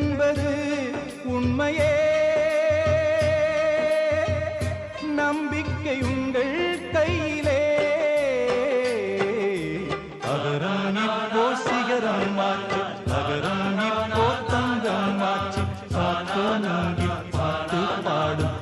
என்பது உண்மையே நம்பிக்கை உங்கள் கையிலே அகராணி போ சிகரம் மாற்று அகராணி போ தங்கம் மாற்று காத்தோ நாங்கி பாட்டு பாடும்